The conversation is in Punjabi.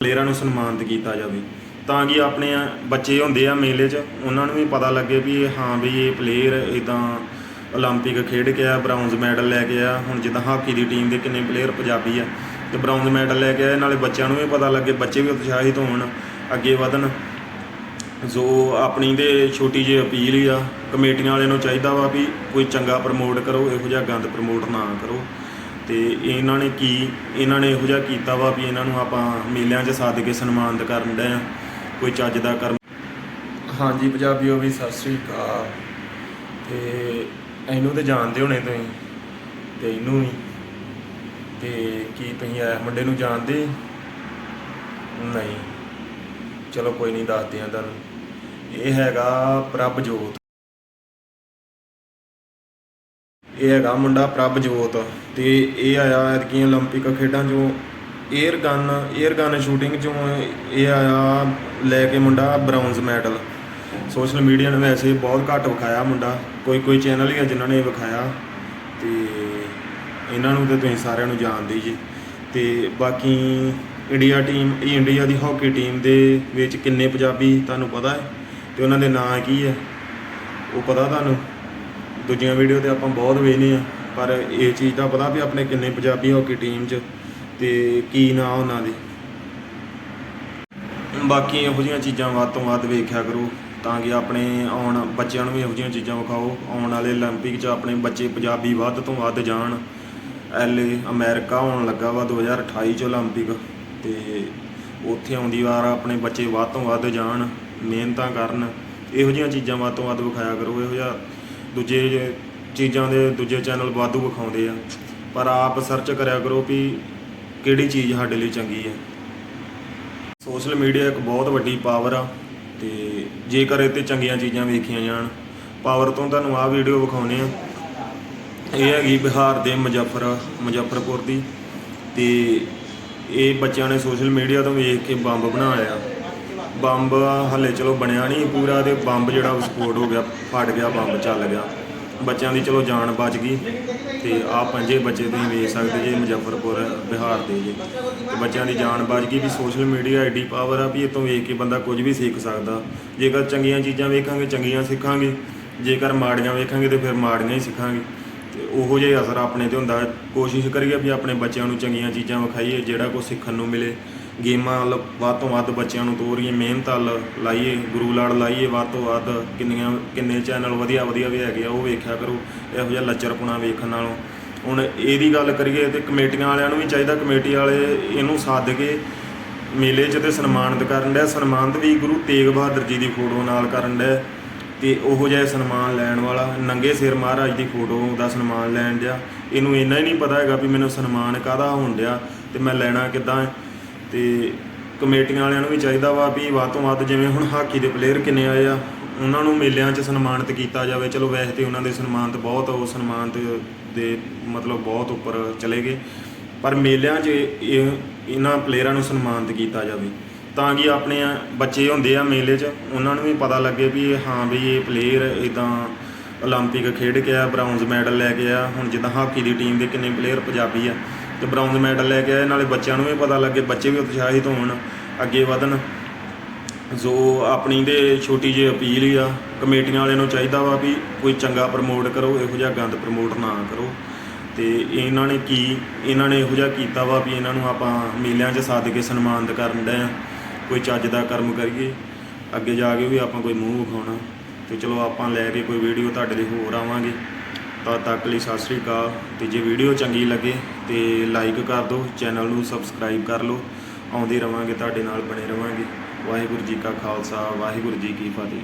ਪਲੇਅਰਾਂ ਨੂੰ ਸਨਮਾਨਿਤ ਕੀਤਾ ਜਾਵੇ ਤਾਂ ਕਿ ਆਪਣੇ ਬੱਚੇ ਹੁੰਦੇ ਆ ਮੇਲੇ 'ਚ ਉਹਨਾਂ ਨੂੰ ਵੀ ਪਤਾ ਲੱਗੇ ਵੀ ਇਹ ਹਾਂ ਵੀ ਇਹ ਪਲੇਅਰ ਇਦਾਂ 올림픽 ਖੇਡ ਕੇ ਆ ਬ੍ਰਾਊਨਜ਼ ਮੈਡਲ ਲੈ ਕੇ ਆ ਹੁਣ ਜਿੱਦਾਂ ਹਾਕੀ ਦੀ ਟੀਮ ਦੇ ਕਿੰਨੇ ਪਲੇਅਰ ਪੰਜਾਬੀ ਆ ਤੇ ਬ੍ਰਾਊਨਜ਼ ਮੈਡਲ ਲੈ ਕੇ ਆਏ ਨਾਲੇ ਬੱਚਿਆਂ ਨੂੰ ਵੀ ਪਤਾ ਲੱਗੇ ਬੱਚੇ ਵੀ ਉਤਸ਼ਾਹਿਤ ਹੋਣ ਅੱਗੇ ਵਧਣ ਜੋ ਆਪਣੀ ਦੇ ਛੋਟੀ ਜਿਹੀ ਅਪੀਲ ਹੀ ਆ ਕਮੇਟੀਆਂ ਵਾਲਿਆਂ ਨੂੰ ਚਾਹੀਦਾ ਵਾ ਵੀ ਕੋਈ ਚੰਗਾ ਪ੍ਰਮੋਟ ਕਰੋ ਇਹੋ ਜਿਹਾ ਗੰਦ ਪ੍ਰਮੋਟ ਨਾ ਕਰੋ ਤੇ ਇਹਨਾਂ ਨੇ ਕੀ, ਇਹਨਾਂ ਨੇ ਇਹੋ ਜਿਹਾ ਕੀਤਾ ਵਾ ਵੀ ਇਹਨਾਂ ਨੂੰ ਆਪਾਂ ਮੇਲਿਆਂ 'ਚ ਸੱਦ ਕੇ ਸਨਮਾਨਿਤ ਕਰਨ ਦੇ ਆ, ਕੋਈ ਚੱਜ ਦਾ ਕਰਮ ਹਾਂਜੀ ਪੰਜਾਬੀਓ ਵੀ ਸਤਿ ਸ੍ਰੀ ਅਕਾਲ। ਤੇ ਇਹਨੂੰ ਤੇ ਜਾਣਦੇ ਹੋਣੇ ਤੁਸੀਂ, ਤੇ ਇਹਨੂੰ ਵੀ। ਤੇ ਕੀ ਤੁਸੀਂ ਇਹ ਮੁੰਡੇ ਨੂੰ ਜਾਣਦੇ? ਨਹੀਂ। ਚਲੋ ਕੋਈ ਨਹੀਂ, ਦੱਸਦੇ ਆ ਤੁਹਾਨੂੰ। ਇਹ ਹੈਗਾ ਪ੍ਰਭਜੋਤ। ਇਹ ਹੈਗਾ ਮੁੰਡਾ ਪ੍ਰਭ ਜੋਤ ਤੇ ਇਹ ਆਇਆ ਐਤਕੀ 올림픽 ਖੇਡਾਂ ਚੋਂ air gun air gun shooting ਚੋਂ ਇਹ ਆਇਆ ਲੈ ਕੇ ਮੁੰਡਾ ਬ੍ਰਾਊਨਜ਼ ਮੈਡਲ ਸੋਸ਼ਲ ਮੀਡੀਆ ਨੇ ਵੈਸੇ ਬਹੁਤ ਘੱਟ ਵਿਖਾਇਆ ਮੁੰਡਾ, ਕੋਈ ਕੋਈ ਚੈਨਲ ਹੀ ਆ ਜਿਨ੍ਹਾਂ ਨੇ ਵਿਖਾਇਆ। ਤੇ ਇਹਨਾਂ ਨੂੰ ਤੇ ਤੁਸੀਂ ਸਾਰਿਆਂ ਨੂੰ ਜਾਣਦੇ ਜੀ। ਤੇ ਬਾਕੀ ਇੰਡੀਆ ਟੀਮ ਇਹ ਇੰਡੀਆ ਦੀ ਹਾਕੀ ਟੀਮ ਦੇ ਵਿੱਚ ਕਿੰਨੇ ਪੰਜਾਬੀ, ਤੁਹਾਨੂੰ ਪਤਾ ਹੈ? ਤੇ ਉਹਨਾਂ ਦੇ ਨਾਂ ਕੀ ਹੈ? ਉਹ ਪਤਾ ਤੁਹਾਨੂੰ? ਦੂਜੀਆਂ ਵੀਡੀਓ ਤੇ ਆਪਾਂ ਬਹੁਤ ਵੇਖਨੇ ਆ ਪਰ ਇਹ ਚੀਜ਼ ਦਾ ਪਤਾ ਵੀ ਆਪਣੇ ਕਿੰਨੇ ਪੰਜਾਬੀ ਹਾਕੀ ਟੀਮ 'ਚ ਤੇ ਕੀ ਨਾਂ ਉਹਨਾਂ ਦੇ ਬਾਕੀ ਇਹੋ ਜਿਹੀਆਂ ਚੀਜ਼ਾਂ ਵੱਧ ਤੋਂ ਵੱਧ ਵੇਖਿਆ ਕਰੋ ਤਾਂ ਕਿ ਆਪਣੇ ਆਉਣ ਬੱਚਿਆਂ ਨੂੰ ਵੀ ਇਹੋ ਜਿਹੀਆਂ ਚੀਜ਼ਾਂ ਵਿਖਾਓ ਆਉਣ ਵਾਲੇ 올림픽 'ਚ ਆਪਣੇ ਬੱਚੇ ਪੰਜਾਬੀ ਵੱਧ ਤੋਂ ਵੱਧ ਜਾਣ ਐਲੇ ਅਮਰੀਕਾ ਹੋਣ ਲੱਗਾ ਵਾ 2028 ਚ 올림픽 ਤੇ ਉੱਥੇ ਆਉਂਦੀ ਵਾਰ ਆਪਣੇ ਬੱਚੇ ਵੱਧ ਤੋਂ ਵੱਧ ਜਾਣ ਮਿਹਨਤਾਂ ਕਰਨ ਇਹੋ ਜਿਹੀਆਂ ਚੀਜ਼ਾਂ ਵੱਧ ਤੋਂ ਵੱਧ ਵਿਖਾਇਆ ਕਰੋ ਇਹੋ ਜਿਹਾ ਦੂਜੇ ਚੀਜ਼ਾਂ ਦੇ ਦੂਜੇ ਚੈਨਲ ਵਾਧੂ ਵਿਖਾਉਂਦੇ ਆ। ਪਰ ਆਪ ਸਰਚ ਕਰਿਆ ਕਰੋ ਵੀ ਕਿਹੜੀ ਚੀਜ਼ ਸਾਡੇ ਲਈ ਚੰਗੀ ਹੈ। ਸੋਸ਼ਲ ਮੀਡੀਆ ਇੱਕ ਬਹੁਤ ਵੱਡੀ ਪਾਵਰ ਆ ਤੇ ਜੇਕਰ ਇਹ ਤੇ ਚੰਗੀਆਂ ਚੀਜ਼ਾਂ ਵੇਖੀਆਂ ਜਾਣ ਪਾਵਰ ਤੋਂ ਤੁਹਾਨੂੰ ਆਹ ਵੀਡੀਓ ਵਿਖਾਉਨੇ ਆ। ਇਹ ਹੈਗੀ ਬਿਹਾਰ ਦੇ ਮੁਜ਼ੱਫਰ, ਮੁਜ਼ੱਫਰਪੁਰ ਦੀ ਤੇ ਇਹ ਬੱਚਿਆਂ ਨੇ ਸੋਸ਼ਲ ਮੀਡੀਆ ਤੋਂ ਵੇਖ ਕੇ ਬੰਬ ਬਣਾਇਆ। ਬੰਬ ਹਲੇ ਚਲੋ ਬਣਿਆ ਨਹੀਂ, ਪੂਰਾ ਤੇ ਬੰਬ ਜਿਹੜਾ ਵਿਸਫੋਟ ਹੋ ਗਿਆ, ਫਟ ਗਿਆ, ਬੰਬ ਚੱਲ ਗਿਆ। ਬੱਚਿਆਂ ਦੀ ਚਲੋ ਜਾਨ ਬਚ ਗਈ ਤੇ ਆਹ ਪੰਜੇ ਬੱਚੇ ਤੁਸੀਂ ਵੇਖ ਸਕਦੇ ਜੇ, ਮੁਜ਼ੱਫਰਪੁਰ, ਬਿਹਾਰ ਦੇ ਜੇ। ਤੇ ਬੱਚਿਆਂ ਦੀ ਜਾਨ ਬਚ ਗਈ ਵੀ ਸੋਸ਼ਲ ਮੀਡੀਆ ਐਡੀ ਪਾਵਰ ਆ ਵੀ ਇਹ ਵੇਖ ਕੇ ਬੰਦਾ ਕੁਝ ਵੀ ਸਿੱਖ ਸਕਦਾ। ਜੇਕਰ ਚੰਗੀਆਂ ਚੀਜ਼ਾਂ ਵੇਖਾਂਗੇ, ਚੰਗੀਆਂ ਸਿੱਖਾਂਗੇ, ਜੇਕਰ ਮਾੜੀਆਂ ਵੇਖਾਂਗੇ ਤੇ ਫਿਰ ਮਾੜੀਆਂ ਹੀ ਸਿੱਖਾਂਗੇ। ਤੇ ਉਹੋ ਜਿਹਾ ਅਸਰ ਆਪਣੇ ਤੇ ਹੁੰਦਾ। ਕੋਸ਼ਿਸ਼ ਕਰੀਏ ਵੀ ਆਪਣੇ ਬੱਚਿਆਂ ਨੂੰ ਚੰਗੀਆਂ ਚੀਜ਼ਾਂ ਵਿਖਾਈਏ, ਜਿਹੜਾ ਕੁਝ ਸਿੱਖਣ ਨੂੰ ਮਿਲੇ। ਗੇਮਾਂ ਵੱਲ ਵੱਧ ਤੋਂ ਵੱਧ ਬੱਚਿਆਂ ਨੂੰ ਤੋਰੀਏ ਮਿਹਨਤ ਵੱਲ ਲਾਈਏ, ਗੁਰੂ ਲੜ ਲਾਈਏ, ਵੱਧ ਤੋਂ ਵੱਧ ਕਿੰਨੀਆਂ, ਕਿੰਨੇ ਚੈਨਲ ਵਧੀਆ ਵਧੀਆ ਵੀ ਹੈਗੇ ਆ, ਉਹ ਵੇਖਿਆ ਕਰੋ, ਇਹੋ ਜਿਹਾ ਲੱਚਰਪੁਣਾ ਵੇਖਣ ਨਾਲੋਂ। ਹੁਣ ਇਹਦੀ ਗੱਲ ਕਰੀਏ ਤੇ ਕਮੇਟੀਆਂ ਵਾਲਿਆਂ ਨੂੰ ਵੀ ਚਾਹੀਦਾ, ਕਮੇਟੀ ਵਾਲੇ ਇਹਨੂੰ ਸੱਦ ਕੇ ਮੇਲੇ 'ਚ ਤੇ ਸਨਮਾਨਿਤ ਕਰਨ ਡਿਆ। ਸਨਮਾਨਿਤ ਵੀ ਗੁਰੂ ਤੇਗ ਬਹਾਦਰ ਜੀ ਦੀ ਫੋਟੋ ਨਾਲ ਕਰਨ ਡਿਆ। ਤੇ ਉਹੋ ਜਿਹਾ ਸਨਮਾਨ ਲੈਣ ਵਾਲਾ ਨੰਗੇ ਸਿਰ ਮਹਾਰਾਜ ਦੀ ਫੋਟੋ ਦਾ ਸਨਮਾਨ ਲੈਣ ਡਿਆ। ਇਹਨੂੰ ਇੰਨਾ ਹੀ ਨਹੀਂ ਪਤਾ ਹੈਗਾ ਵੀ ਮੈਨੂੰ ਸਨਮਾਨ ਕਾਹਦਾ ਹੋਣ ਡਿਆ ਤੇ ਮੈਂ ਲੈਣਾ ਕਿੱਦਾਂ ਤੇ ਕਮੇਟੀਆਂ ਵਾਲਿਆਂ ਨੂੰ ਵੀ ਚਾਹੀਦਾ ਵਾ ਵੀ ਵੱਧ ਤੋਂ ਵੱਧ ਜਿਵੇਂ ਹੁਣ ਹਾਕੀ ਦੇ ਪਲੇਅਰ ਕਿੰਨੇ ਆਏ ਆ ਉਹਨਾਂ ਨੂੰ ਮੇਲਿਆਂ 'ਚ ਸਨਮਾਨਿਤ ਕੀਤਾ ਜਾਵੇ ਚਲੋ ਵੈਸੇ ਤੇ ਉਹਨਾਂ ਦੇ ਸਨਮਾਨਿਤ ਬਹੁਤ ਉਹ ਸਨਮਾਨਿਤ ਦੇ ਮਤਲਬ ਬਹੁਤ ਉੱਪਰ ਚਲੇ ਗਏ ਪਰ ਮੇਲਿਆਂ 'ਚ ਇਹ ਇਹਨਾਂ ਪਲੇਅਰਾਂ ਨੂੰ ਸਨਮਾਨਿਤ ਕੀਤਾ ਜਾਵੇ ਤਾਂ ਕਿ ਆਪਣੇ ਬੱਚੇ ਹੁੰਦੇ ਆ ਮੇਲੇ 'ਚ ਉਹਨਾਂ ਨੂੰ ਵੀ ਪਤਾ ਲੱਗੇ ਵੀ ਇਹ ਹਾਂ ਵੀ ਇਹ ਪਲੇਅਰ ਇਦਾਂ 올림픽 ਖੇਡ ਕੇ ਆ ਬ੍ਰਾਊਨਜ਼ ਮੈਡਲ ਲੈ ਕੇ ਆ ਹੁਣ ਜਿੱਦਾਂ ਹਾਕੀ ਦੀ ਟੀਮ ਦੇ ਕਿੰਨੇ ਪਲੇਅਰ ਪੰਜਾਬੀ ਆ ਤੇ ਬ੍ਰਾਊਨਜ਼ ਮੈਡਲ ਲੈ ਕੇ ਆਏ, ਨਾਲੇ ਬੱਚਿਆਂ ਨੂੰ ਵੀ ਪਤਾ ਲੱਗੇ ਬੱਚੇ ਵੀ ਉਤਸ਼ਾਹਿਤ ਹੋਣ, ਅੱਗੇ ਵਧਣ। ਜੋ ਆਪਣੀ ਦੇ ਛੋਟੀ ਜਿਹੀ ਅਪੀਲ ਹੀ ਆ, ਕਮੇਟੀਆਂ ਵਾਲਿਆਂ ਨੂੰ ਚਾਹੀਦਾ ਵਾ ਵੀ ਕੋਈ ਚੰਗਾ ਪ੍ਰਮੋਟ ਕਰੋ, ਇਹੋ ਜਿਹਾ ਗੰਦ ਪ੍ਰਮੋਟ ਨਾ ਕਰੋ। ਤੇ ਇਹਨਾਂ ਨੇ ਕੀ, ਇਹਨਾਂ ਨੇ ਇਹੋ ਜਿਹਾ ਕੀਤਾ ਵਾ ਵੀ ਇਹਨਾਂ ਨੂੰ ਆਪਾਂ ਮੇਲਿਆਂ 'ਚ ਸੱਦ ਕੇ ਸਨਮਾਨਿਤ ਕਰਨ ਦੇ ਆ, ਕੋਈ ਚੱਜ ਦਾ ਕਰਮ ਕਰੀਏ, ਅੱਗੇ ਜਾ ਕੇ ਵੀ ਆਪਾਂ ਕੋਈ ਮੂੰਹ ਵਿਖਾਉਣਾ। ਤੇ ਚਲੋ ਆਪਾਂ ਲੈ ਕੇ ਕੋਈ ਵੀਡੀਓ ਤੁਹਾਡੇ ਲਈ ਹੋਰ ਆਵਾਂਗੇ। ਤਦ ਤੱਕ ਲਈ ਸਤਿ ਸ੍ਰੀ ਅਕਾਲ। ਤੇ ਜੇ ਵੀਡੀਓ ਚੰਗੀ ਲੱਗੇ ਤੇ ਲਾਈਕ ਕਰ ਦਿਓ ਚੈਨਲ ਨੂੰ ਸਬਸਕ੍ਰਾਈਬ ਕਰ ਲਓ। ਆਉਂਦੇ ਰਵਾਂਗੇ, ਤੁਹਾਡੇ ਨਾਲ ਬਣੇ ਰਵਾਂਗੇ। ਵਾਹਿਗੁਰੂ ਜੀ ਕਾ ਖਾਲਸਾ, ਵਾਹਿਗੁਰੂ ਜੀ ਕੀ ਫਤਿਹ।